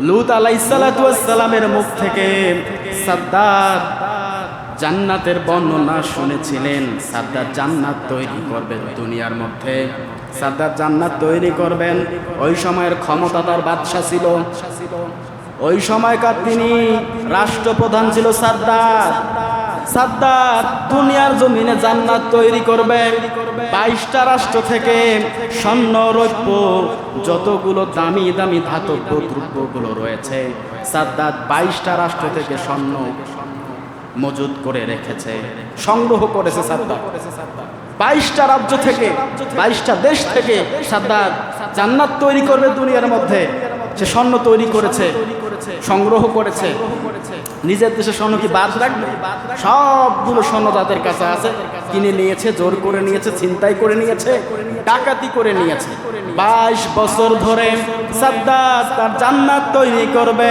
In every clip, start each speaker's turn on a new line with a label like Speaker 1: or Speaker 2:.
Speaker 1: লুত আলাইসালামের মুখ থেকে সাদ্দার জান্নাতের বর্ণনা শুনেছিলেন। সাদ্দার জান্নাত তৈরি করবেন দুনিয়ার মধ্যে। সাদ্দার জান্নাত তৈরি করবেন। ওই সময়ের ক্ষমতা তার বাদশা ছিল। ওই সময়কার তিনি রাষ্ট্রপ্রধান ছিল সাদ্দার সাদ্দার দুনিয়ার জমিনে জান্নাত তৈরি করবে। বাইশটা রাষ্ট্র থেকে স্বর্ণ, রৌপ্য, যতগুলো দামি দামি ধাতব্য দ্রব্যগুলো রয়েছে সাদ্দাত বাইশটা রাষ্ট্র থেকে স্বর্ণ মজুদ করে রেখেছে, সংগ্রহ করেছে সাদ্দাত বাইশটা রাজ্য থেকে, বাইশটা দেশ থেকে সাদ্দাত জান্নাত তৈরি করবে দুনিয়ার মধ্যে। সে স্বর্ণ তৈরি করেছে, সংগ্রহ করেছে নিজের দেশে স্বর্ণ কি বাদ রাখবে? সবগুলো স্বর্ণ যাদের কাছে আছে, কিনে নিয়েছে, জোর করে নিয়েছে চিন্তাই করে নিয়েছে, ডাকাতি করে নিয়েছে। বাইশ বছর ধরে তার জান্নাত তৈরি করবে।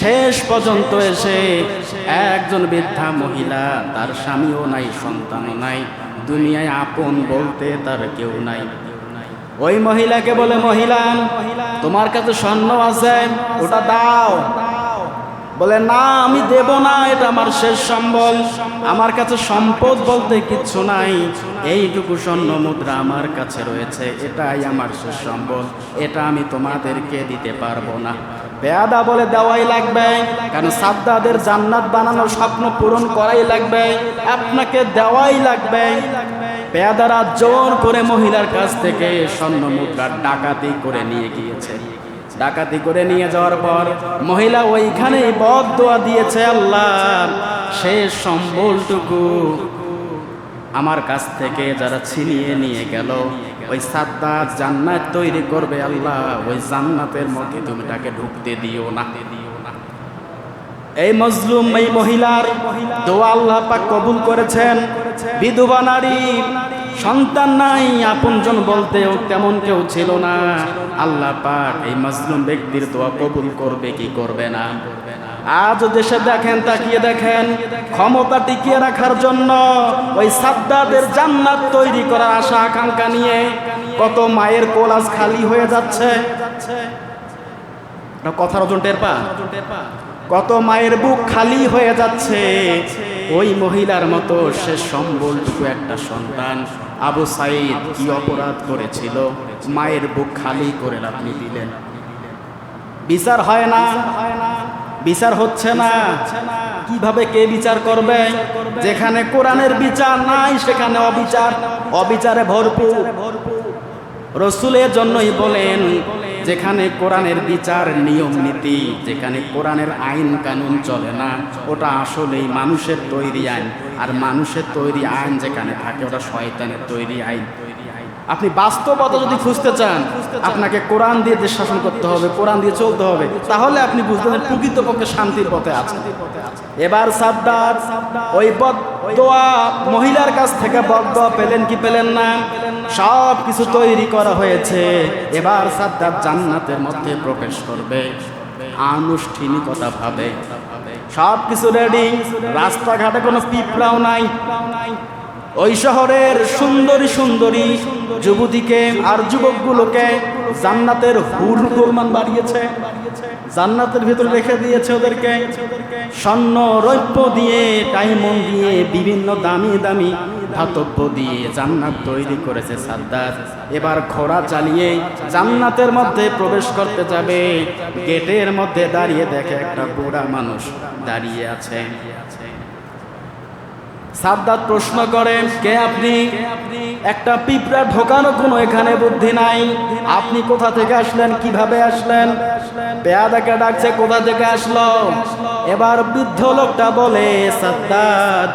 Speaker 1: শেষ পর্যন্ত এসে একজন বৃদ্ধা মহিলা, তার স্বামীও নাই, সন্তানও নাই, দুনিয়ায় আপন বলতে তার কেউ নাই। ওই মহিলাকে বলে মহিলা তোমার কাছে স্বর্ণ আছে, ওটা দাও। বলে, না, আমি দেব না, এটা আমার শেষ সম্বল। আমার কাছে সম্পদ বলতে কিচ্ছু নাই। এইটুকু স্বর্ণ মুদ্রা আমার কাছে রয়েছে। এটাই আমার শেষ সম্বল। এটা আমি তোমাদেরকে দিতে পারব না। বেয়াদা বলে, দেওয়াই লাগবে। কারণ সাদ্দাদের জান্নাত বানানোর স্বপ্ন পূরণ করাই লাগবে। আপনাকে দেওয়াই লাগবে। পেয়াদারা জোর করে মহিলার কাছ থেকে স্বর্ণ মুদ্রার ডাকাতি করে নিয়ে গিয়েছে। ডাকাতি করে নিয়ে যাওয়ার পর মহিলা ওইখানে বদ দোয়া দিয়েছে, আল্লাহ, শেষ সম্বলটুকু আমার কাছ থেকে যারা ছিনিয়ে নিয়ে গেল, ওই সাদ্দাত জান্নাত তৈরি করবে, আল্লাহ, ওই জান্নাতের মধ্যে তুমি তাকে ঢুকতে দিও না। এই মজলুম, এই মহিলার দোয়া আল্লাহ পাক কবুল করেছেন। বিধবা নারী, সন্তান নাই, আপনজন বলতেও তেমন কেউ ছিল না। আল্লাহ পাক এই মজলুম ব্যক্তির দোয়া কবুল করবে কি করবে না? আজ দেশে দেখেন, তাকিয়ে দেখেন, ক্ষমতা টিকিয়ে রাখার জন্য ওই সাদ্দাদের জান্নাত তৈরি করার আশা, আকাঙ্ক্ষা নিয়ে কত মায়ের কোলাস খালি হয়ে যাচ্ছে। কথার ওজন টের পা কত মায়ের বুক খালি হয়ে যাচ্ছে। ওই মহিলার মতো সে সম্বলটুকু একটা সন্তান। আবু সাইদ কি অপরাধ করেছিল? মায়ের বুক খালি করে আপনি দিলেন। বিচার হয় না। বিচার হচ্ছে না। কীভাবে কে বিচার করবে? যেখানে কোরআনের বিচার নাই, সেখানে অবিচার। অবিচারে ভরপুর। রসুলের জন্যই বলেন যেখানে কোরআনের বিচার, নিয়ম, নীতি, যেখানে কোরআনের আইন কানুন চলে না, ওটা আসলেই মানুষের তৈরি আইন। আর মানুষের তৈরি আইন যেখানে থাকে, ওটা শয়তানের তৈরি আইন। আপনি বাস্তবতা যদি খুঁজতে চান, আপনাকে কোরআন দিয়ে দেশ শাসন করতে হবে, কোরআন দিয়ে চলতে হবে, তাহলে আপনি বুঝতে পারেন প্রকৃতপক্ষে শান্তির পথে আছেন। এবার সাদ্দার ওই বদোয়া মহিলার কাছ থেকে বদোয়া পেলেন কি পেলেন না? সব কিছু তৈরি করা হয়েছে। এবার সাদ্দার জান্নাতের মধ্যে প্রবেশ করবে আনুষ্ঠানিকতা ভাবে সব কিছু রেডি রাস্তাঘাটে কোনো পিঁপড়াও নাই। ওই শহরের সুন্দরী সুন্দরী যুবতীকে আর যুবকগুলোকে জান্নাতের হুর গোলমান বাড়িয়েছে। জান্নাতের ভিতরে রেখে দিয়েছে ওদেরকে। স্বর্ণ রৌপ্য দিয়ে, ডায়মন্ড দিয়ে, বিভিন্ন দামি দামি ধাতব্য দিয়ে জান্নাত তৈরি করেছে সাদ্দার এবার ঘোড়া চালিয়ে জান্নাতের মধ্যে প্রবেশ করতে যাবে। গেটের মধ্যে দাঁড়িয়ে দেখে একটা বুড়া মানুষ দাঁড়িয়ে আছে। সাদ্দাত প্রশ্ন করে, কে আপনি? একটা পিঁপড়া ঢোকানো কোনো এখানে বুদ্ধি নাই। আপনি কোথা থেকে আসলেন? কীভাবে আসলেন? পেয়াদাকে ডাকছে, কোথা থেকে আসলো? এবার বৃদ্ধ লোকটা বলে, সাদ্দাত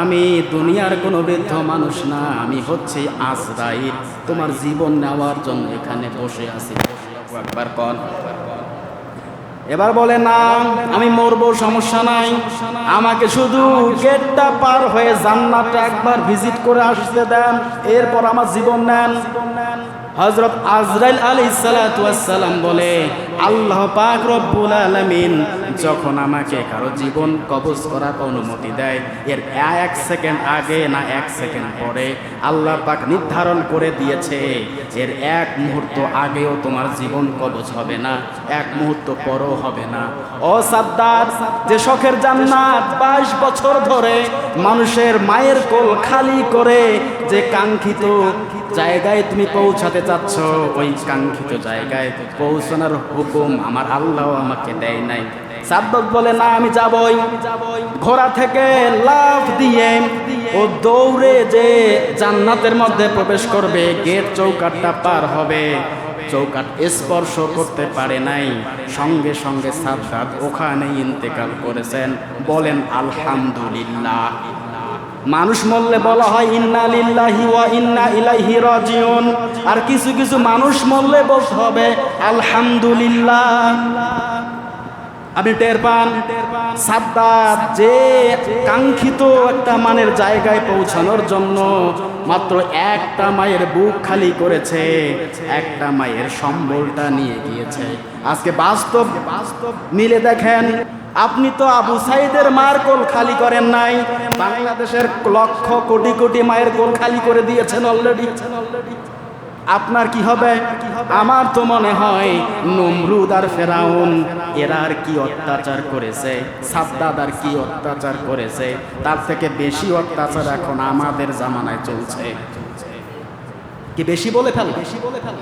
Speaker 1: আমি দুনিয়ার কোনো বৃদ্ধ মানুষ না, আমি হচ্ছে আজরাইল। তোমার জীবন নেওয়ার জন্য এখানে বসে আছি। একবার কন। এবার বলে, না, আমি মরবো, সমস্যা নাই। আমাকে শুধু গেটটা পার হয়ে জান্নাতটা একবার ভিজিট করে আসতে দেন, এরপর আমার জীবন নেন। হজরত আজরাইল আলী সালাম বলে, আল্লাহ পাক রব্বুল আলামিন যখন আমাকে কারও জীবন কবজ করার অনুমতি দেয়, এর এক সেকেন্ড আগে না এক সেকেন্ড পরে আল্লাহ পাক নির্ধারণ করে দিয়েছে, এর এক মুহূর্ত আগেও তোমার জীবন কবজ হবে না, এক মুহূর্ত পরও হবে না। ও সাদ্দার, যে শখের জান্নাত বাইশ বছর ধরে মানুষের মায়ের কোল খালি করে যে কাঙ্ক্ষিত জায়গায় তুমি পৌঁছাতে চাচ্ছ, ওই কাঙ্ক্ষিত জায়গায় পৌঁছানোর হুকুম আমার আল্লাহ আমাকে দেয় নাই। সাদ্দক বলে, না, আমি যাবই। ঘোড়া থেকে লাফ দিয়ে ও দৌড়ে যে জান্নাতের মধ্যে প্রবেশ করবে, গেট চৌকাটটা পার হবে। চৌকাট স্পর্শ করতে পারে নাই। সঙ্গে সঙ্গে সাদ্দাত ওখানে ইন্তেকাল করেছেন। বলেন, আলহামদুলিল্লাহ। মানুষ মরলে বলা হয়, ইন্না লিল্লাহি ওয়া ইন্না ইলাইহি রাজিউন। আর কিছু কিছু মানুষ মরলে বলতে হবে, আলহামদুলিল্লাহ। আপনি টের পান। সাদ্দাত, যে কাঙ্ক্ষিত একটা মানের জায়গায় পৌঁছানোর জন্য মাত্র একটা মায়ের বুক খালি করেছে, একটা মায়ের সম্বলটা নিয়ে গিয়েছে। আজকে বাস্তব বাস্তব মিলে দেখেন, আপনি তো আবু সাইদের মার কোল খালি করেন নাই, বাংলাদেশের লক্ষ কোটি কোটি মায়ের কোল খালি করে দিয়েছেন অলরেডি আপনার কি হবে? আমার তো মনে হয় নমরুদ আর ফেরাউন, এরা আর কি অত্যাচার করেছে? সাদ্দাদ আর কি অত্যাচার করেছে? তার থেকে বেশি অত্যাচার এখন আমাদের জামানায় চলছে। কি বেশি বলে ফেল বেশি বলে ফেল